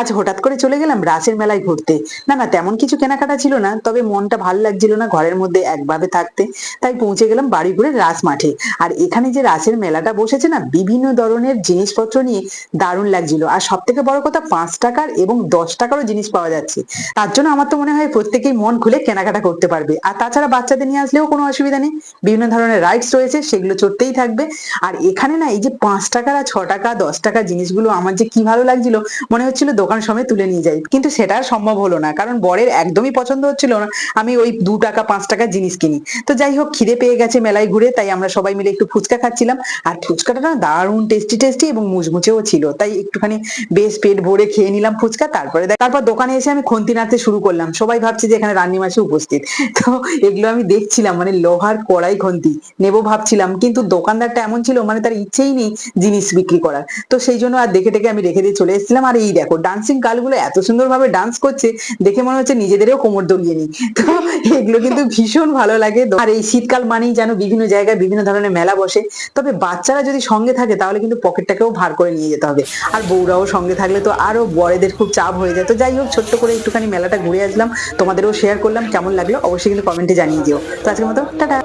আজ হঠাৎ করে চলে গেলাম রাসের মেলায় ঘুরতে। না না, তেমন কিছু কেনাকাটা ছিল না, তবে মনটা ভালো লাগছিল না ঘরের মধ্যে একভাবে থাকতে। তাই পৌঁছে গেলাম বাড়িপুরে রাস মাঠে। আর এখানে যে রাসের মেলাটা বসেছে না, বিভিন্ন ধরনের জিনিসপত্র নিয়ে দারুণ লাগছিল। আর সব থেকে বড় কথা, পাঁচ টাকার এবং দশ টাকারও জিনিস পাওয়া যাচ্ছে। তার জন্য আমার তো মনে হয় প্রত্যেকেই মন খুলে কেনাকাটা করতে পারবে। আর তাছাড়া বাচ্চাদের নিয়ে আসলেও কোনো অসুবিধা নেই। বিভিন্ন ধরনের রাইডস রয়েছে, সেগুলো চড়তেই থাকবে। আর এখানে না, এই যে পাঁচ টাকার আর ছ টাকা, দশ টাকার জিনিসগুলো আমার যে কি ভালো লাগছিল, মনে হচ্ছিল দোকান সময় তুলে নিয়ে যাই। কিন্তু সেটা সম্ভব হলো না, কারণ বরের একদমই পছন্দ হচ্ছিল না। আমি ওই দু টাকা, পাঁচ টাকার জিনিস কিনি। তো যাই হোক, খিদে পেয়ে গেছে মেলায় ঘুরে, তাই আমরা সবাই মিলে একটু ফুচকা খাচ্ছিলাম। আর ফুচকাটা না দারুণ টেস্টি টেস্টি এবং মুচমুচেও ছিল। তাই একটুখানি বেশ পেট ভরে খেয়ে নিলাম ফুচকা। তারপরে তারপর দোকানে এসে আমি খন্তি নাড়তে শুরু করলাম। সবাই ভাবছে যে এখানে রান্নি মাসে উপস্থিত। তো এগুলো আমি দেখছিলাম মানে লোহার কড়াই খন্তি। নেব ভাবছিলাম, কিন্তু দোকানদারটা এমন ছিল মানে তার ইচ্ছেই নেই জিনিস বিক্রি করার। তো সেই জন্য আর দেখে দেখে আমি রেখে দিয়ে চলে এসেছিলাম। আর এই দেখো ডান্সিং গালগুলো এত সুন্দরভাবে ডান্স করছে, দেখে মনে হচ্ছে নিজেদেরও কোমর দড়িয়ে নি তো এগুলো কিন্তু ভীষণ ভালো লাগে। আর এই শীতকাল মানেই যেন বিভিন্ন জায়গায় বিভিন্ন ধরনের মেলা বসে। তবে বাচ্চারা যদি সঙ্গে থাকে, তাহলে কিন্তু পকেটটাকেও ভার করে নিয়ে যেতে হবে। আর বউরাও সঙ্গে থাকলে তো আরও বড়দের খুব চাপ হয়ে যায়। তো যাই হোক, ছোট্ট করে একটুখানি মেলাটা ঘুরে আসলাম। তোমাদেরও শেয়ার করলাম। কেমন লাগল? অবশ্যই কিন্তু কমেন্টে জানিয়ে দিও। তো আজকের মতো, টাটা!